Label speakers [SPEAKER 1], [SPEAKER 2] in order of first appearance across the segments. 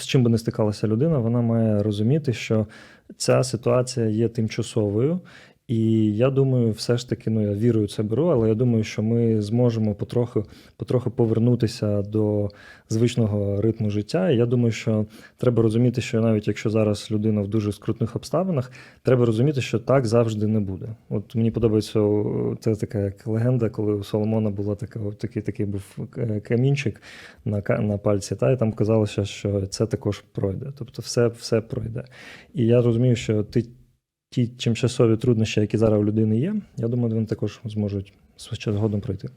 [SPEAKER 1] з чим би не стикалася людина, вона має розуміти, що ця ситуація є тимчасовою. І я думаю, все ж таки, ну я вірую, це беру, але я думаю, що ми зможемо потроху, потроху повернутися до звичного ритму життя. І я думаю, що треба розуміти, що навіть якщо зараз людина в дуже скрутних обставинах, треба розуміти, що так завжди не буде. От мені подобається це така як легенда, коли у Соломона була така, такий, такий був е, камінчик на, на пальці, та і там казалося, що це також пройде. Тобто, все, все пройде. І я розумію, що ти ті тимчасові труднощі, які зараз у людини є, я думаю, вони також зможуть з згодом пройти.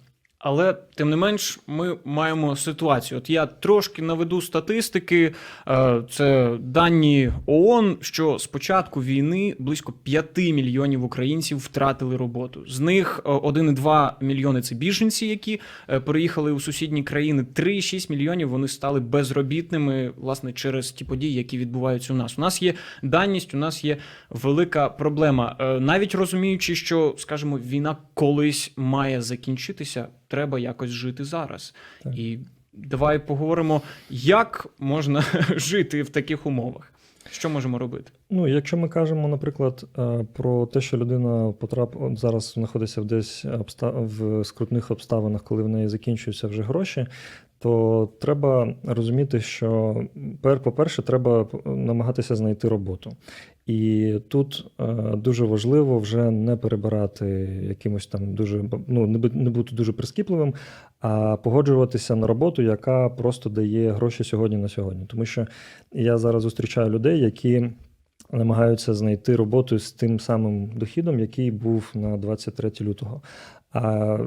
[SPEAKER 2] Але тим не менш, ми маємо ситуацію. От я трошки наведу статистики. Е, Це дані ООН, що з початку війни близько 5 мільйонів українців втратили роботу. З них е, 1,2 мільйони це біженці, які е, переїхали у сусідні країни. 3,6 мільйонів вони стали безробітними власне через ті події, які відбуваються у нас. У нас є даність, у нас є велика проблема. Е, Навіть розуміючи, що скажімо, війна колись має закінчитися, треба якось жити зараз.
[SPEAKER 1] Так.
[SPEAKER 2] І давай поговоримо, як можна жити в таких умовах. Що можемо робити?
[SPEAKER 1] Ну, якщо ми кажемо, наприклад, е, про те, що людина потрап... зараз знаходиться в десь обста... в скрутних обставинах, коли в неї закінчуються вже гроші, то треба розуміти, що по-перше, треба намагатися знайти роботу. І тут е, дуже важливо вже не перебирати якимось там дуже ну, не, бу- не бути дуже прискіпливим, а погоджуватися на роботу, яка просто дає гроші сьогодні на сьогодні. Тому що я зараз зустрічаю людей, які намагаються знайти роботу з тим самим дохідом, який був на 23 лютого. А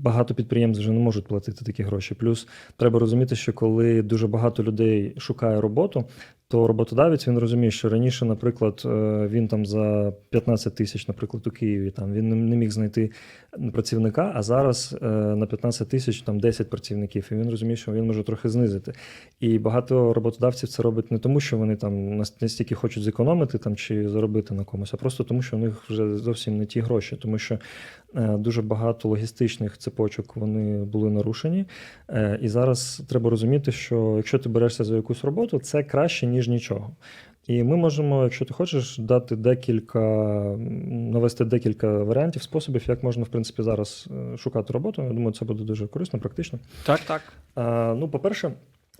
[SPEAKER 1] багато підприємств вже не можуть платити такі гроші. Плюс треба розуміти, що коли дуже багато людей шукає роботу, то роботодавець він розуміє, що раніше, наприклад, е, він там за 15 тисяч, наприклад, у Києві там він не- міг знайти працівника, а зараз е, на 15 тисяч там 10 працівників, і він розуміє, що він може трохи знизити. І багато роботодавців це робить не тому, що вони там настільки хочуть зекономити там чи заробити на комусь, а просто тому, що у них вже зовсім не ті гроші, тому що дуже багато логістичних цепочок вони були нарушені. Е, І зараз треба розуміти, що якщо ти берешся за якусь роботу, це краще ніж нічого. І ми можемо, якщо ти хочеш, дати декілька, навести декілька варіантів, способів, як можна в принципі зараз е, шукати роботу. Я думаю, це буде дуже корисно, практично.
[SPEAKER 2] Так, так.
[SPEAKER 1] Ну, по-перше,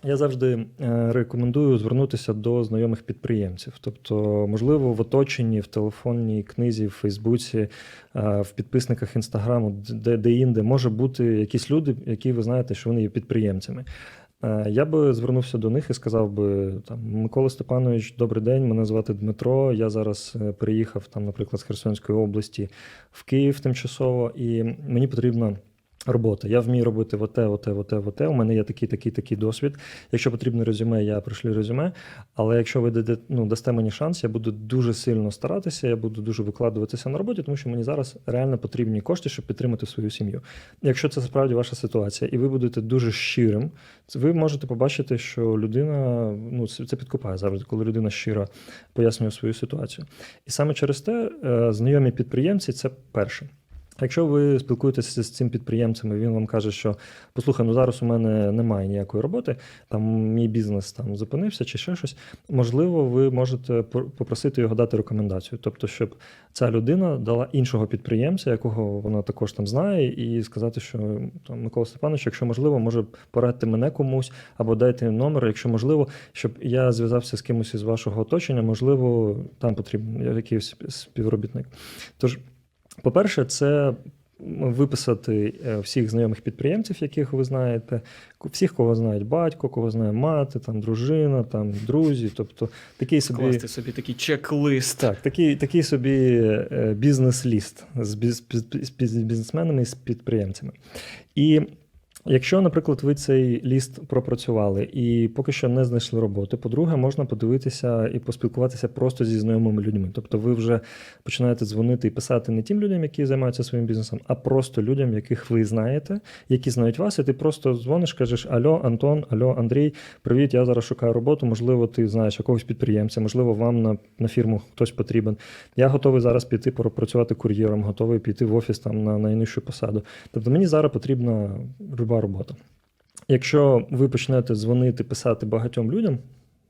[SPEAKER 1] я завжди е, рекомендую звернутися до знайомих підприємців. Тобто, можливо, в оточенні, в телефонній книзі, в Фейсбуці, е, в підписниках інстаграму, де, де інде може бути якісь люди, які ви знаєте, що вони є підприємцями. Е, Я би звернувся до них і сказав би там Микола Степанович, добрий день. Мене звати Дмитро. Я зараз переїхав там, наприклад, з Херсонської області в Київ тимчасово, і мені потрібно робота. Я вмію робити оте, оте, оте, оте. У мене є такий, такий, такий досвід. Якщо потрібно резюме, я пришлю резюме. Але якщо ви даде- ну, дасте мені шанс, я буду дуже сильно старатися, я буду дуже викладуватися на роботі, тому що мені зараз реально потрібні кошти, щоб підтримати свою сім'ю. Якщо це справді ваша ситуація, і ви будете дуже щирим, ви можете побачити, що людина ну це це підкупає завжди, коли людина щиро пояснює свою ситуацію. І саме через те е, знайомі підприємці це перше. Якщо ви спілкуєтеся з цим підприємцем, і він вам каже, що послухай, ну зараз у мене немає ніякої роботи, там мій бізнес там зупинився чи ще щось. Можливо, ви можете попросити його дати рекомендацію, тобто, щоб ця людина дала іншого підприємця, якого вона також там знає, і сказати, що там Микола Степанович, якщо можливо, може порадьте мене комусь або дайте номер, якщо можливо, щоб я зв'язався з кимось із вашого оточення, можливо, там потрібен якийсь співробітник. Тож. По-перше, це виписати е, всіх знайомих підприємців, яких ви знаєте, всіх, кого знають батько, кого знає мати, там дружина, там друзі. Тобто такий собі
[SPEAKER 2] Класти собі такий чек-лист.
[SPEAKER 1] так, такий, такий собі е, бізнес-ліст з, біз, з бізнесменами і з підприємцями. І якщо, наприклад, ви цей ліст пропрацювали і поки що не знайшли роботи, по-друге, можна подивитися і поспілкуватися просто зі знайомими людьми. Тобто ви вже починаєте дзвонити і писати не тим людям, які займаються своїм бізнесом, а просто людям, яких ви знаєте, які знають вас, і ти просто дзвониш, кажеш: Альо, Антон, Альо, Андрій, привіт, я зараз шукаю роботу. Можливо, ти знаєш якогось підприємця, можливо, вам на, на фірму хтось потрібен. Я готовий зараз піти пропрацювати кур'єром, готовий піти в офіс там на найнижчу посаду. Тобто мені зараз потрібна люба робота. Якщо ви почнете дзвонити, писати багатьом людям,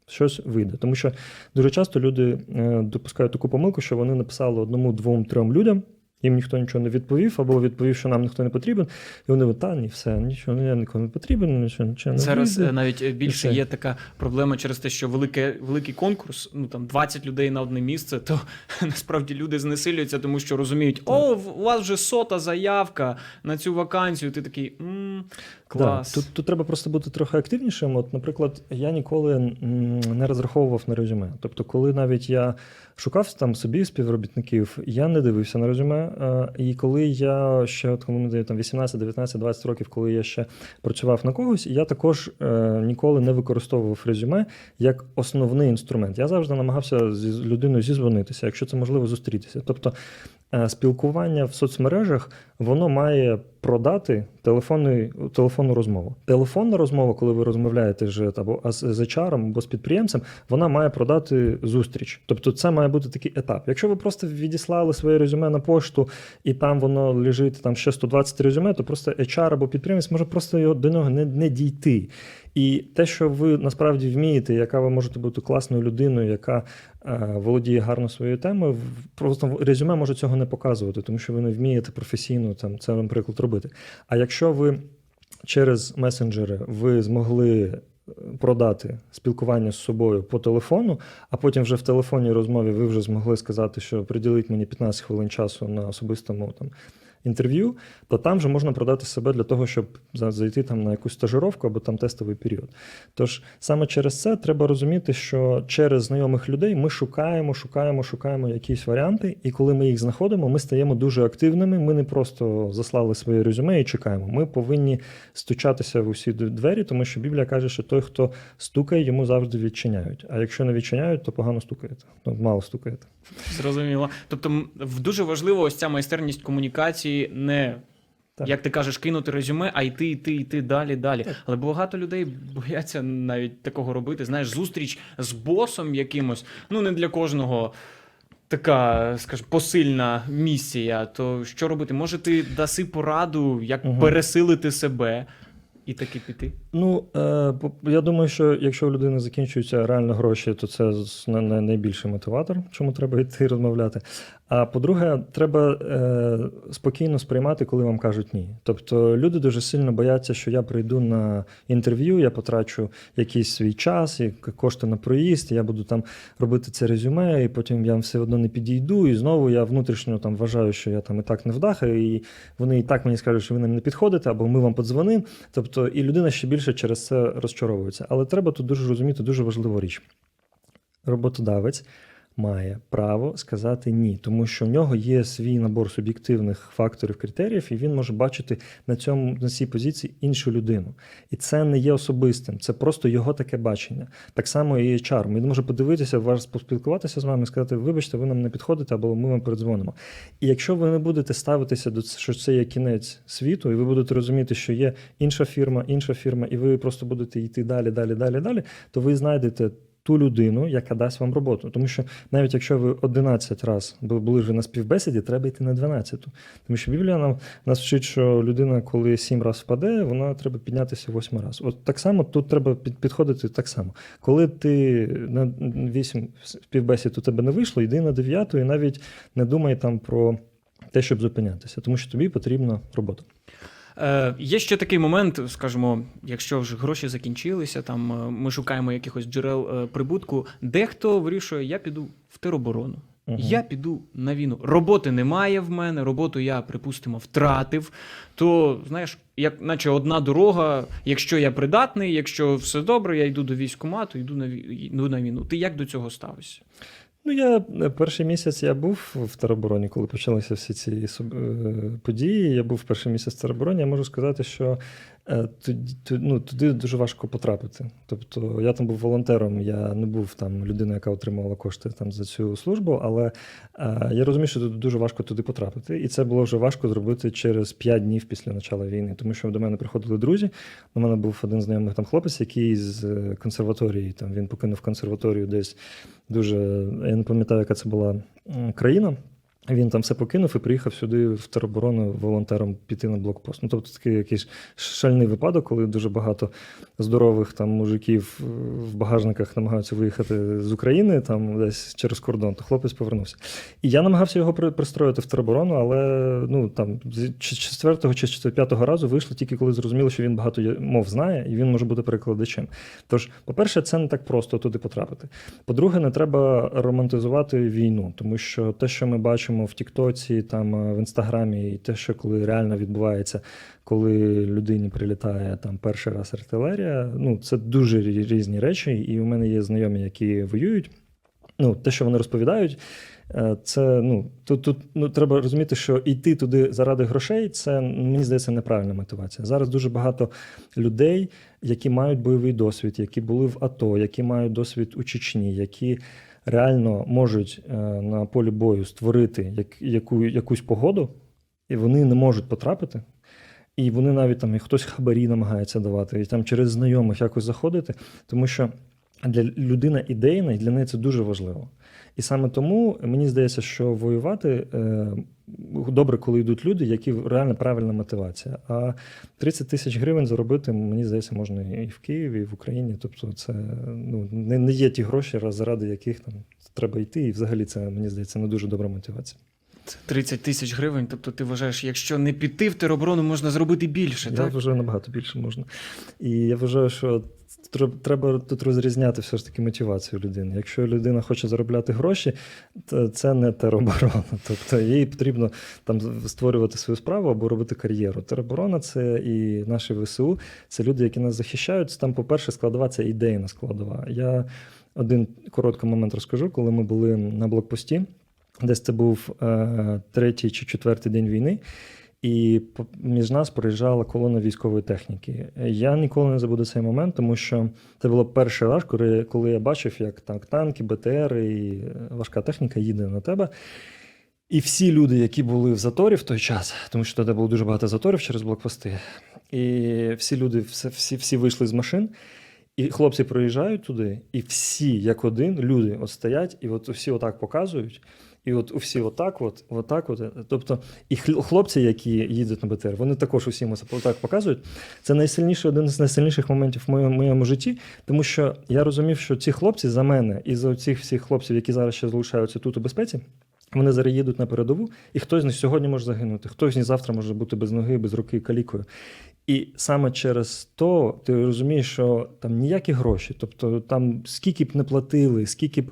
[SPEAKER 1] щось вийде. Тому що дуже часто люди е, допускають таку помилку, що вони написали одному, двом, трьом людям. Їм ніхто нічого не відповів, або відповів, що нам ніхто не потрібен. І вони та ні, все, нічого, я нікому не потрібен, нічого, нічого не
[SPEAKER 2] Зараз
[SPEAKER 1] вийде».
[SPEAKER 2] е, навіть е, більше є така проблема через те, що велике, великий конкурс, ну там 20 людей на одне місце, то насправді люди знесилюються, тому що розуміють, о, у вас вже сота заявка на цю вакансію. Ти такий м, клас.
[SPEAKER 1] Да, тут, тут треба просто бути трохи активнішим. От, наприклад, я ніколи не розраховував на резюме. Тобто, коли навіть я шукав там собі співробітників, я не дивився на резюме. е, І коли я ще от, коли мені там 18, 19, 20 років, коли я ще працював на когось, я також е, ніколи не використовував резюме як основний інструмент. Я завжди намагався з людиною зізвонитися, якщо це можливо зустрітися. Тобто е, спілкування в соцмережах воно має продати телефонну, телефонну розмову. Телефонна розмова, коли ви розмовляєте ж або з HR, або з підприємцем, вона має продати зустріч. Тобто, це має бути такий етап. Якщо ви просто відіслали своє резюме на пошту, і там воно лежить там ще 120 резюме, то просто HR або підприємець може просто його до нього не, не дійти. І те, що ви насправді вмієте, яка ви можете бути класною людиною, яка е, володіє гарно своєю темою, просто резюме може цього не показувати, тому що ви не вмієте професійно там це, наприклад, робити. А якщо ви через месенджери ви змогли е, продати спілкування з собою по телефону, а потім вже в телефонній розмові ви вже змогли сказати, що приділіть мені 15 хвилин часу на особистому там. Інтерв'ю, то там же можна продати себе для того, щоб за- зайти там на якусь стажировку або там тестовий період. Тож саме через це треба розуміти, що через знайомих людей ми шукаємо, шукаємо, шукаємо якісь варіанти, і коли ми їх знаходимо, ми стаємо дуже активними. Ми не просто заслали своє резюме і чекаємо. Ми повинні стучатися в усі двері, тому що Біблія каже, що той, хто стукає, йому завжди відчиняють. А якщо не відчиняють, то погано стукаєте. Ну, мало стукаєте.
[SPEAKER 2] Зрозуміло. Тобто, дуже важливо ось ця майстерність комунікації не.
[SPEAKER 1] Так.
[SPEAKER 2] Як ти кажеш, кинути резюме, а йти, йти, йти далі, далі. Але багато людей бояться навіть такого робити. Знаєш, зустріч з босом якимось, ну не для кожного така, скажімо, посильна місія. То що робити? Може, ти даси пораду, як
[SPEAKER 1] Мгм.
[SPEAKER 2] пересилити себе і таки піти?
[SPEAKER 1] Ну, е, я думаю, що якщо у людини закінчуються реально гроші, то це найбільший мотиватор, чому треба йти розмовляти. А по-друге, треба е, спокійно сприймати, коли вам кажуть ні. Тобто люди дуже сильно бояться, що я прийду на інтерв'ю, я потрачу якийсь свій час, і кошти на проїзд, я буду там робити це резюме, і потім я все одно не підійду. І знову я внутрішньо там вважаю, що я там і так не вдаха, і вони і так мені скажуть, що ви нам не підходите, або ми вам подзвонимо. Тобто, і людина ще більше через це розчаровується. Але треба тут дуже розуміти дуже важливу річ. Роботодавець має право сказати ні, тому що в нього є свій набор суб'єктивних факторів, критеріїв, і він може бачити на цьому на цій позиції іншу людину. І це не є особистим, це просто його таке бачення. Так само і HR. Він може подивитися, вас поспілкуватися з вами і сказати, вибачте, ви нам не підходите, або ми вам передзвонимо. І якщо ви не будете ставитися до ц- що це є кінець світу, і ви будете розуміти, що є інша фірма, інша фірма, і ви просто будете йти далі, далі, далі, далі, то ви знайдете. Ту людину, яка дасть вам роботу. Тому що навіть якщо ви 11 разів були вже на співбесіді, треба йти на 12. Тому що Біблія нам нас вчить, що людина, коли 7 разів впаде, вона треба піднятися 8 разів. От так само тут треба підходити так само. Коли ти на 8 співбесід у тебе не вийшло, йди на 9 і навіть не думай там про те, щоб зупинятися, тому що тобі потрібна робота.
[SPEAKER 2] Е, є ще такий момент, скажімо, якщо вже гроші закінчилися, там е, ми шукаємо якихось джерел е, прибутку. Дехто вирішує, я піду в тероборону.
[SPEAKER 1] Мгм.
[SPEAKER 2] Я піду на війну. Роботи немає в мене, роботу я, припустимо, втратив. То, знаєш, як наче одна дорога, якщо я придатний, якщо все добре, я йду до військкомату, йду на, йду на війну. Ти як до цього ставишся?
[SPEAKER 1] Ну, я е, перший місяць я був в теробороні, коли почалися всі ці е, події. Я був перший місяць в теробороні. Я можу сказати, що туди, ту- ну, туди дуже важко потрапити. Тобто я там був волонтером, я не був там людиною, яка отримувала кошти там за цю службу, але е, я розумію, що тут дуже важко туди потрапити. І це було вже важко зробити через 5 днів після початку війни, тому що до мене приходили друзі. У мене був один знайомий там хлопець, який з е, консерваторії, там він покинув консерваторію десь дуже. Я не пам'ятаю, яка це була країна. Він там все покинув і приїхав сюди в тероборону волонтером піти на блокпост. Ну, тобто такий якийсь шальний випадок, коли дуже багато здорових там мужиків е, в багажниках намагаються виїхати з України там десь через кордон, то хлопець повернувся. І я намагався його пристроїти в тероборону, але ну там з четвертого чи з п'ятого разу вийшло тільки коли зрозуміло, що він багато мов знає, і він може бути перекладачем. Тож, по-перше, це не так просто туди потрапити. По-друге, не треба романтизувати війну, тому що те, що ми бачимо в Тіктоці, там е, в інстаграмі, і те, що коли реально відбувається, коли людині прилітає там перший раз артилерія, ну це дуже різні речі. І у мене є знайомі, які воюють. Ну, те, що вони розповідають, е, це ну тут, тут ну треба розуміти, що йти туди заради грошей, це мені здається неправильна мотивація. Зараз дуже багато людей, які мають бойовий досвід, які були в АТО, які мають досвід у Чечні, які реально можуть е, на полі бою створити як, яку, якусь погоду, і вони не можуть потрапити. І вони навіть там і хтось хабарі намагається давати, і там через знайомих якось заходити, тому що для людина ідейна, і для неї це дуже важливо. І саме тому мені здається, що воювати е, добре, коли йдуть люди, які реально правильна мотивація. А 30 тисяч гривень заробити, мені здається, можна і в Києві, і в Україні. Тобто, це ну, не, не є ті гроші, заради яких там треба йти. І взагалі це мені здається не дуже добра мотивація.
[SPEAKER 2] Це 30 тисяч гривень. Тобто ти вважаєш, якщо не піти в тероборону, можна зробити більше,
[SPEAKER 1] Я
[SPEAKER 2] так?
[SPEAKER 1] вважаю, набагато більше можна. І я вважаю, що треба тут розрізняти все ж таки мотивацію людини. Якщо людина хоче заробляти гроші, то це не тероборона. Тобто їй потрібно там створювати свою справу або робити кар'єру. Тероборона це і наші ВСУ, це люди, які нас захищають. Там, по-перше, складова це ідейна складова. Я один короткий момент розкажу, коли ми були на блокпості. Десь це був е, третій чи четвертий день війни, і між нас проїжджала колона військової техніки. Я ніколи не забуду цей момент, тому що це було перший раз, коли, я бачив, як так, танки, БТР і важка техніка їде на тебе. І всі люди, які були в заторі в той час, тому що тоді було дуже багато заторів через блокпости, і всі люди, всі, всі вийшли з машин. І хлопці проїжджають туди, і всі, як один, люди от стоять, і от всі отак показують. І от всі отак, от, отак, от. Тобто, і хлопці, які їдуть на БТР, вони також усім отак показують. Це найсильніший, один з найсильніших моментів в моєму, моєму житті, тому що я розумів, що ці хлопці за мене і за цих всіх хлопців, які зараз ще залишаються тут у безпеці, вони зараз їдуть на передову, і хтось з сьогодні може загинути, хтось з завтра може бути без ноги, без руки, калікою. І саме через то ти розумієш, що там ніякі гроші, тобто там скільки б не платили, скільки б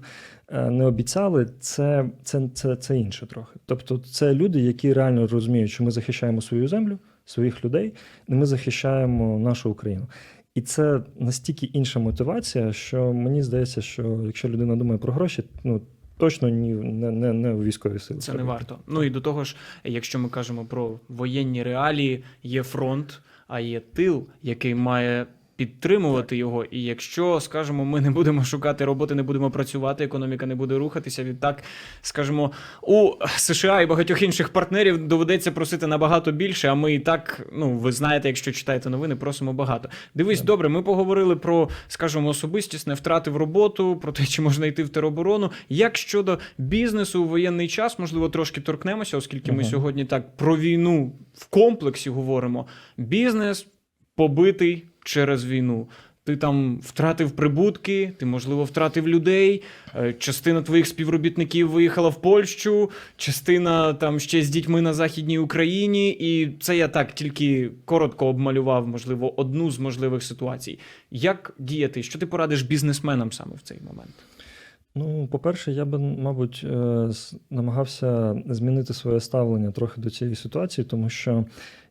[SPEAKER 1] е, не обіцяли, це, це, це, це інше трохи. Тобто, це люди, які реально розуміють, що ми захищаємо свою землю, своїх людей, і ми захищаємо нашу Україну. І це настільки інша мотивація, що мені здається, що якщо людина думає про гроші, ну точно ні, не, не, не у військові сили.
[SPEAKER 2] Це не варто. Ну і до того ж, якщо ми кажемо про воєнні реалії, є фронт, а є тил, який має підтримувати його. І якщо, скажімо, ми не будемо шукати роботи, не будемо працювати, економіка не буде рухатися. Відтак, скажімо, у США і багатьох інших партнерів доведеться просити набагато більше. А ми і так, ну ви знаєте, якщо читаєте новини, просимо багато. Дивись,
[SPEAKER 1] Так.
[SPEAKER 2] добре, ми поговорили про, скажімо, особистісне, втратив роботу, про те, чи можна йти в тероборону. Як щодо бізнесу у воєнний час, можливо, трошки торкнемося, оскільки ми сьогодні так про війну в комплексі говоримо. Бізнес побитий через війну. Ти там втратив прибутки, ти, можливо, втратив людей. е, Частина твоїх співробітників виїхала в Польщу, частина там ще з дітьми на Західній Україні. І це я так тільки коротко обмалював, можливо, одну з можливих ситуацій. Як діяти? Що ти порадиш бізнесменам саме в цей момент?
[SPEAKER 1] Ну, по-перше, я би, мабуть, е, намагався змінити своє ставлення трохи до цієї ситуації, тому що,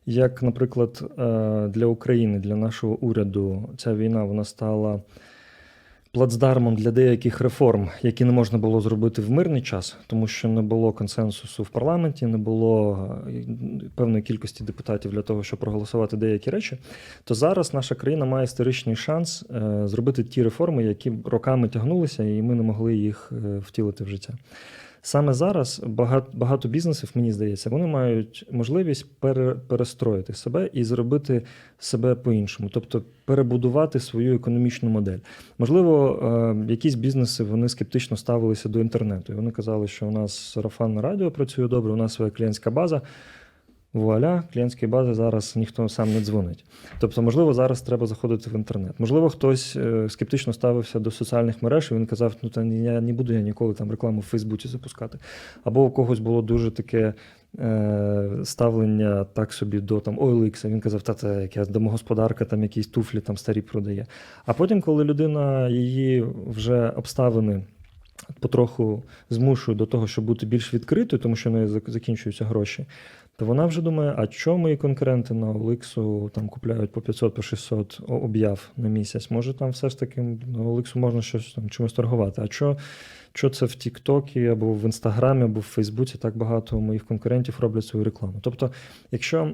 [SPEAKER 1] як, наприклад, е, для України, для нашого уряду, ця війна вона стала плацдармом для деяких реформ, які не можна було зробити в мирний час, тому що не було консенсусу в парламенті, не було е, певної кількості депутатів для того, щоб проголосувати деякі речі. То зараз наша країна має історичний шанс е, зробити ті реформи, які роками тягнулися, і ми не могли їх втілити в життя. Саме зараз багато, багато бізнесів, мені здається, вони мають можливість пере, перестроїти себе і зробити себе по-іншому, тобто перебудувати свою економічну модель. Можливо, е, якісь бізнеси вони скептично ставилися до інтернету. І вони казали, що у нас сарафанне радіо працює добре, у нас своя клієнтська база. Вуаля, клієнтської бази зараз ніхто сам не дзвонить. Тобто, можливо, зараз треба заходити в інтернет. Можливо, хтось е, скептично ставився до соціальних мереж, і він казав, ну та я не буду я ніколи там рекламу в Фейсбуці запускати. Або у когось було дуже таке е, ставлення так собі до там OLX, він казав, та це як я домогосподарка, там якісь туфлі там старі продає. А потім, коли людина її вже обставини. Потроху змушує до того, щоб бути більш відкритою, тому що в неї закінчуються гроші, то вона вже думає, а що мої конкуренти на OLX там купляють по 500 по 600 о- об'яв на місяць? Може, там все ж таки на OLX можна щось там чимось торгувати. А що, що це в Тіктокі або в Інстаграмі, або в Фейсбуці так багато моїх конкурентів роблять свою рекламу? Тобто, якщо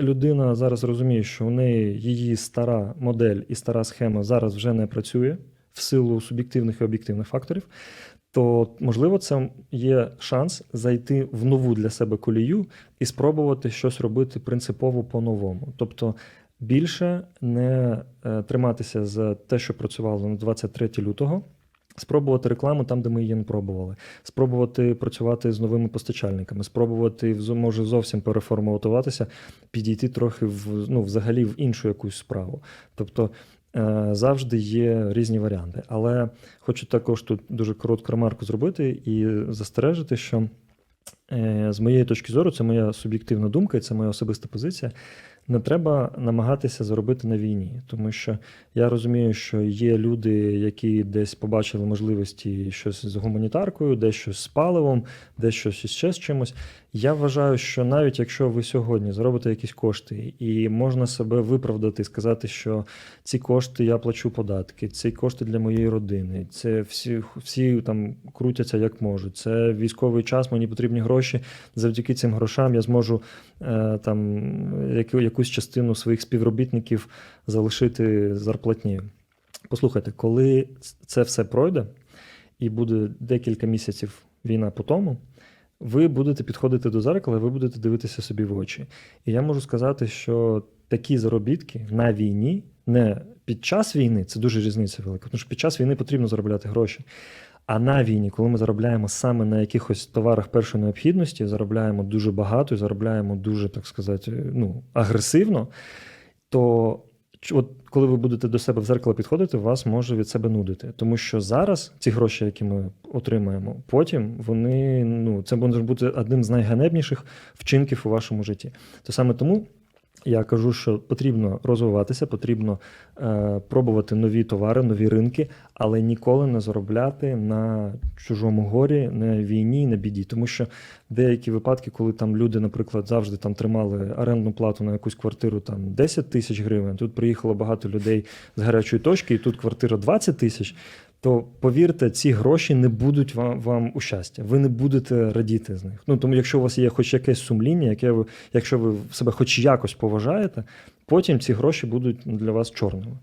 [SPEAKER 1] людина зараз розуміє, що у неї її стара модель і стара схема зараз вже не працює в силу суб'єктивних і об'єктивних факторів, то можливо це є шанс зайти в нову для себе колію і спробувати щось робити принципово по-новому. Тобто більше не е, триматися за те, що працювало на 23 лютого. Спробувати рекламу там, де ми її не пробували, спробувати працювати з новими постачальниками, спробувати може зовсім переформатуватися, підійти трохи в ну, взагалі в іншу якусь справу. Тобто завжди є різні варіанти. Але хочу також тут дуже коротку ремарку зробити і застережити, що е, з моєї точки зору, це моя суб'єктивна думка, і це моя особиста позиція. Не треба намагатися заробити на війні, тому що я розумію, що є люди, які десь побачили можливості щось з гуманітаркою, десь щось з паливом, десь щось іще з чимось. Я вважаю, що навіть якщо ви сьогодні заробите якісь кошти, і можна себе виправдати, сказати, що ці кошти я плачу податки, ці кошти для моєї родини, це всі, всі там крутяться як можуть. Це військовий час, мені потрібні гроші. Завдяки цим грошам я зможу е, там яку, якусь частину своїх співробітників залишити зарплатнею. Послухайте, коли це все пройде, і буде декілька місяців війна по тому, ви будете підходити до зеркала, ви будете дивитися собі в очі. І я можу сказати, що такі заробітки на війні, не під час війни, це дуже різниця велика, тому що під час війни потрібно заробляти гроші. А на війні, коли ми заробляємо саме на якихось товарах першої необхідності, заробляємо дуже багато і заробляємо дуже, так сказати, ну, агресивно, то от коли ви будете до себе в зеркало підходити, вас може від себе нудити. Тому що зараз ці гроші, які ми отримаємо, потім вони ну, це може бути одним з найганебніших вчинків у вашому житті. То саме тому. Я кажу, що потрібно розвиватися, потрібно е, пробувати нові товари, нові ринки, але ніколи не заробляти на чужому горі, на війні, на біді. Тому що деякі випадки, коли там люди, наприклад, завжди там тримали орендну плату на якусь квартиру там 10 тисяч гривень, тут приїхало багато людей з гарячої точки, і тут квартира 20 тисяч. То повірте, ці гроші не будуть вам, вам у щастя. Ви не будете радіти з них. Ну тому, якщо у вас є хоч якесь сумління, яке ви, якщо ви себе хоч якось поважаєте, потім ці гроші будуть для вас чорними.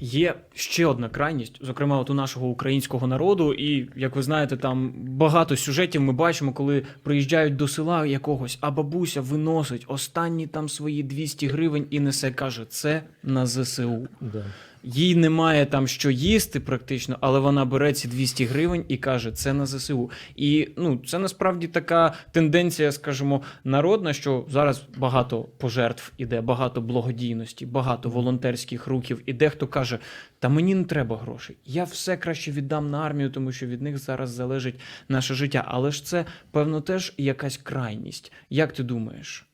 [SPEAKER 2] Є ще одна крайність, зокрема, от у нашого українського народу, і як ви знаєте, там багато сюжетів ми бачимо, коли приїжджають до села якогось, а бабуся виносить останні там свої 200 гривень і несе, каже, це на ЗСУ.
[SPEAKER 1] Да.
[SPEAKER 2] Їй немає там що їсти практично, але вона бере ці 200 гривень і каже, це на ЗСУ. І ну це насправді така тенденція, скажімо, народна, що зараз багато пожертв іде, багато благодійності, багато волонтерських рухів, і дехто каже: та мені не треба грошей. Я все краще віддам на армію, тому що від них зараз залежить наше життя. Але ж це певно теж якась крайність. Як ти думаєш?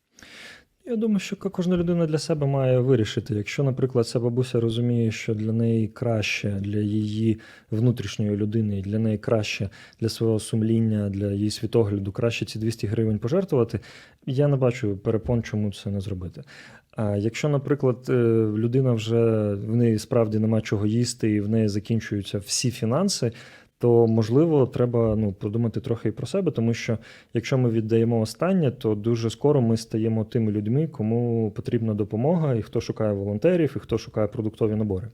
[SPEAKER 1] Я думаю, що кожна людина для себе має вирішити. Якщо, наприклад, ця бабуся розуміє, що для неї краще, для її внутрішньої людини, для неї краще для свого сумління, для її світогляду, краще ці 200 гривень пожертвувати, я не бачу перепон, чому це не зробити. А якщо, наприклад, е, людина вже в неї справді нема чого їсти, і в неї закінчуються всі фінанси, то можливо треба ну, подумати трохи і про себе, тому що якщо ми віддаємо останнє, то дуже скоро ми стаємо тими людьми, кому потрібна допомога, і хто шукає волонтерів, і хто шукає продуктові набори.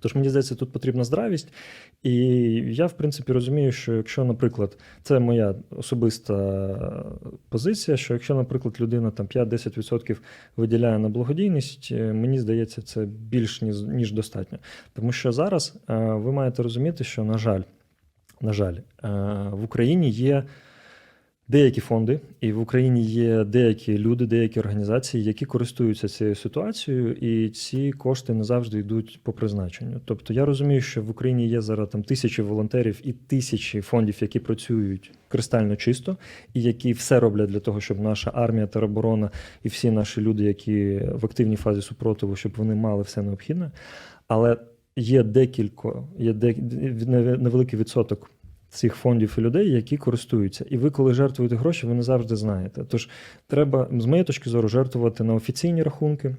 [SPEAKER 1] Тож мені здається, тут потрібна здравість. І я, в принципі, розумію, що якщо, наприклад, це моя особиста позиція, що якщо, наприклад, людина там 5-10% виділяє на благодійність, е, мені здається, це більш ніж, достатньо. Тому що зараз е, ви маєте розуміти, що, на жаль, на жаль, е, в Україні є. Деякі фонди, і в Україні є деякі люди, деякі організації, які користуються цією ситуацією, і ці кошти не завжди йдуть по призначенню. Тобто я розумію, що в Україні є зараз там тисячі волонтерів і тисячі фондів, які працюють кристально чисто, і які все роблять для того, щоб наша армія, тероборона і всі наші люди, які в активній фазі супротиву, щоб вони мали все необхідне. Але є декілька, є де, невеликий відсоток цих фондів і людей, які користуються. І ви, коли жертвуєте гроші, ви не завжди знаєте. Тож треба, з моєї точки зору, жертвувати на офіційні рахунки.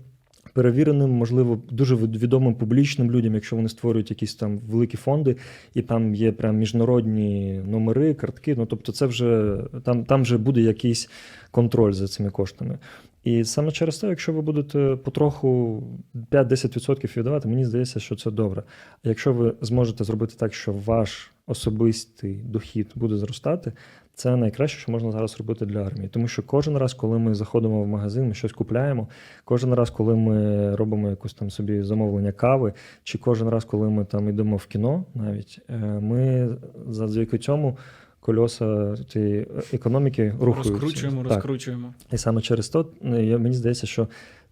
[SPEAKER 1] Перевіреним, можливо, дуже відомим публічним людям, якщо вони створюють якісь там великі фонди, і там є прям міжнародні номери, картки. Ну тобто, це вже там, там вже буде якийсь контроль за цими коштами. І саме через те, якщо ви будете потроху 5-10% віддавати, мені здається, що це добре. А якщо ви зможете зробити так, що ваш особистий дохід буде зростати, це найкраще, що можна зараз робити для армії. Тому що кожен раз, коли ми заходимо в магазин, ми щось купляємо, кожен раз, коли ми робимо якусь там собі замовлення кави, чи кожен раз, коли ми там йдемо в кіно, навіть е, ми завдяки цьому. Кольоса цієї економіки рухаються.
[SPEAKER 2] Розкручуємо,
[SPEAKER 1] Так.
[SPEAKER 2] розкручуємо.
[SPEAKER 1] І саме через то е, мені здається, що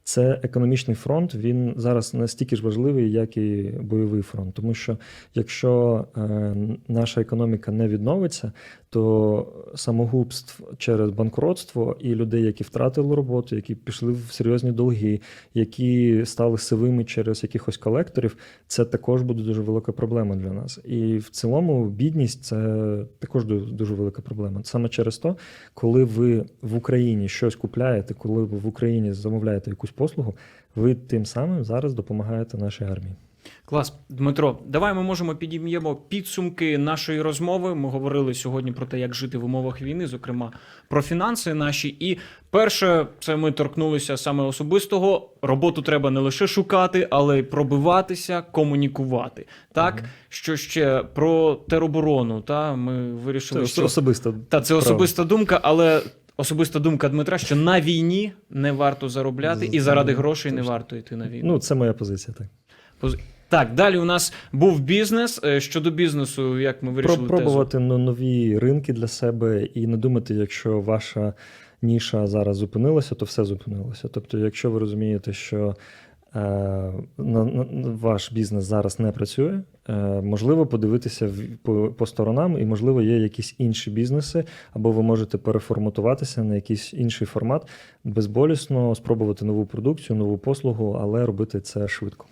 [SPEAKER 1] це економічний фронт. Він зараз настільки ж важливий, як і бойовий фронт. Тому що якщо е, наша економіка не відновиться, то самогубств через банкротство і людей, які втратили роботу, які пішли в серйозні долги, які стали сивими через якихось колекторів, це також буде дуже велика проблема для нас. І в цілому бідність це також дуже велика проблема. Саме через то, коли ви в Україні щось купляєте, коли ви в Україні замовляєте якусь послугу, ви тим самим зараз допомагаєте нашій армії.
[SPEAKER 2] Клас, Дмитро, давай ми можемо підіб'ємо підсумки нашої розмови. Ми говорили сьогодні про те, як жити в умовах війни, зокрема про фінанси наші. І перше, це ми торкнулися саме особистого. Роботу треба не лише шукати, але й пробиватися, комунікувати. Так,
[SPEAKER 1] Мгм.
[SPEAKER 2] що ще про тероборону? Та ми вирішили,
[SPEAKER 1] Це
[SPEAKER 2] що
[SPEAKER 1] особисто.
[SPEAKER 2] та це особиста думка, але. Особиста думка Дмитра, що на війні не варто заробляти, і заради грошей не варто йти на війну.
[SPEAKER 1] Ну, це моя позиція. Так.
[SPEAKER 2] Так, далі у нас був бізнес. Е, Щодо бізнесу, як ми вирішили
[SPEAKER 1] Про,
[SPEAKER 2] тезу?
[SPEAKER 1] нові ринки для себе і не думати, якщо ваша ніша зараз зупинилася, то все зупинилося. Тобто, якщо ви розумієте, що е, на, на, ваш бізнес зараз не працює, можливо подивитися по, по сторонам, і можливо є якісь інші бізнеси, або ви можете переформатуватися на якийсь інший формат, безболісно спробувати нову продукцію, нову послугу, але робити це швидко.